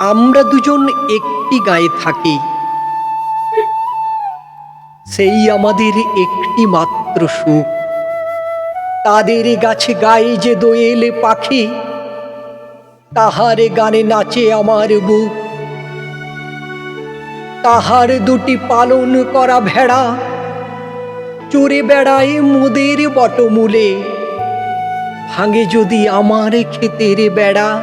আমরা দুজন একটি গায়ে থাকি। সেই আমাদের একটি মাত্র সুখ। তাদের গাছে গায়ে যে দোয়েল পাখি, তাহার গানে নাচে আমার বুক। তাহার দুটি পালন করা ভেড়া চড়ে বেড়ায় মোদের বটমূলে। ভাঙে যদি আমার ক্ষেতের বেড়া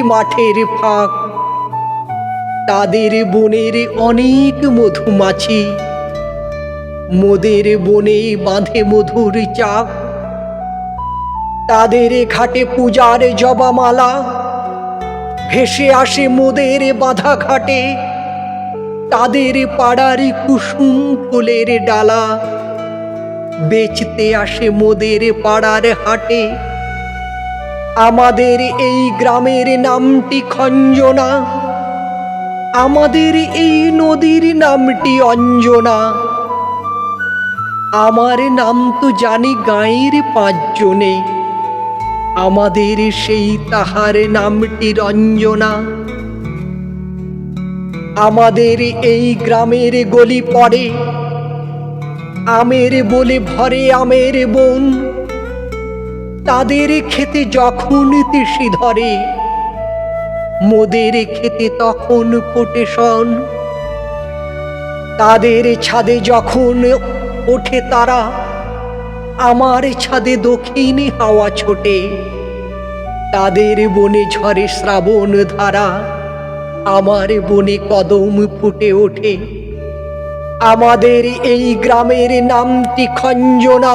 মাঠের ফাঁক। তাদের বনের অনেক মধুমাছি মোদের বনে বাঁধে মধুর চাক। তাদের ঘাটে পূজার জবামালা। ভেসে আসে মোদের বাঁধা ঘাটে। তাদের পাড়ার কুসুম ফুলের ডালা। বেচতে আসে মোদের পাড়ার হাটে। আমাদের এই গ্রামের নামটি খঞ্জনা। আমাদের এই নদীর নামটি অঞ্জনা। আমার নাম তো জানি গাঁয়ের পাঁচজনে। আমাদের সেই তাহার নামটি রঞ্জনা। আমাদের এই গ্রামের গলি পড়ে। আমের বলে ভরে আমের বন। তাদের খেতে যখন তিসি ধরে, মোদের খেতে তখন ফোটে শন তাদের ছাদে যখন ওঠে তারা, আমার ছাদে দক্ষিণে হাওয়া ছোটে। তাদের বনে ঝরে শ্রাবণ ধারা, আমার বনে কদম ফুটে ওঠে। আমাদের এই গ্রামের নামটি খঞ্জনা।